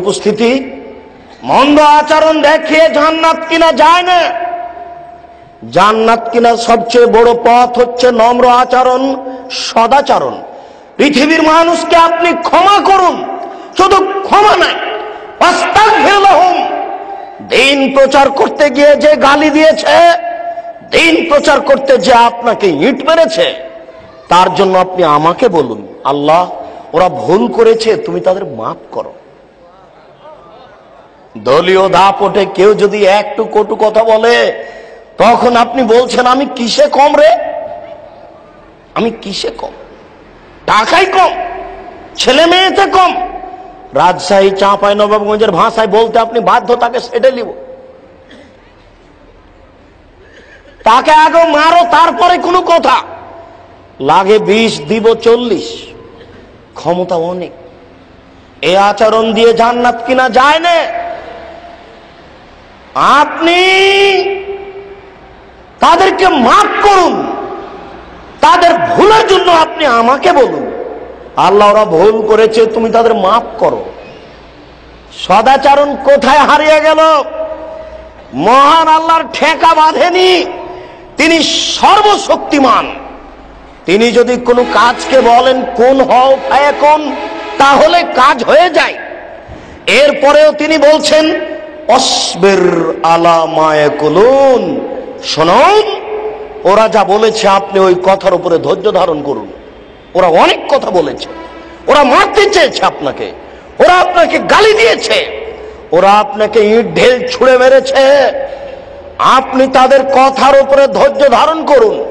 উপস্থিতি? মন্দ আচরণ দেখিয়ে জান্নাত কিনা যায় না। জান্নাত কিনা সবচেয়ে বড় পথ হচ্ছে নম্র আচরণ, সদাচরণ। পৃথিবীর মানুষকে আপনি ক্ষমা করুন, শুধু ক্ষমা নাই। দিন প্রচার করতে গিয়ে যে গালি দিয়েছে, দিন প্রচার করতে যে আপনাকে ইট মেরেছে, তার জন্য আপনি আমাকে বলুন, আল্লাহ, ওরা ভুল করেছে, তুমি তাদের মাফ করো। দলীয় দাপটে কেউ যদি একটু কটু কথা বলে, তখন আপনি বলছেন, আমি কিসে কম রে? আমি কিসে কম? টাকাই কম, ছেলে মেয়েতে কম। রাজশাহী, চাঁপাই, নবাবগঞ্জের ভাষায় বলতে আপনি বাধ্য, তাকে সেটে নিব। তাকে আগে মারো, তারপরে কোনো কথা। লাগে বিষ, দিব চল্লিশ। ক্ষমতা অনেক। এ আচরণ দিয়ে জান্নাত কিনা যায় না। আপনি তাদেরকে মাফ করুন। তাদের ভুলের জন্য আপনি আমাকে বলুন। আল্লাহ ওরা ভুল করেছে, তুমি তাদের মাফ করো। সদাচারণ কোথায় হারিয়ে গেল? মহান আল্লাহর ঠেকা বাঁধেনি। তিনি সর্বশক্তিমান। তিনি যদি কোনো কাজকে বলেন, কোন হও কোন? তাহলে কাজ হয়ে যায়। এরপরেও তিনি বলছেন অসবের আলা মায়াকুলুন শুনুন, ওরা যা বলেছে আপনি ওই কথার উপরে ধৈর্য ধারণ করুন। ওরা অনেক কথা বলেছে। ওরা মারতে চেয়েছে আপনাকে। ওরা আপনাকে গালি দিয়েছে। ওরা আপনাকে ইট, ঢেল ছুঁড়ে মেরেছে। আপনি তাদের কথার উপরে ধৈর্য ধারণ করুন।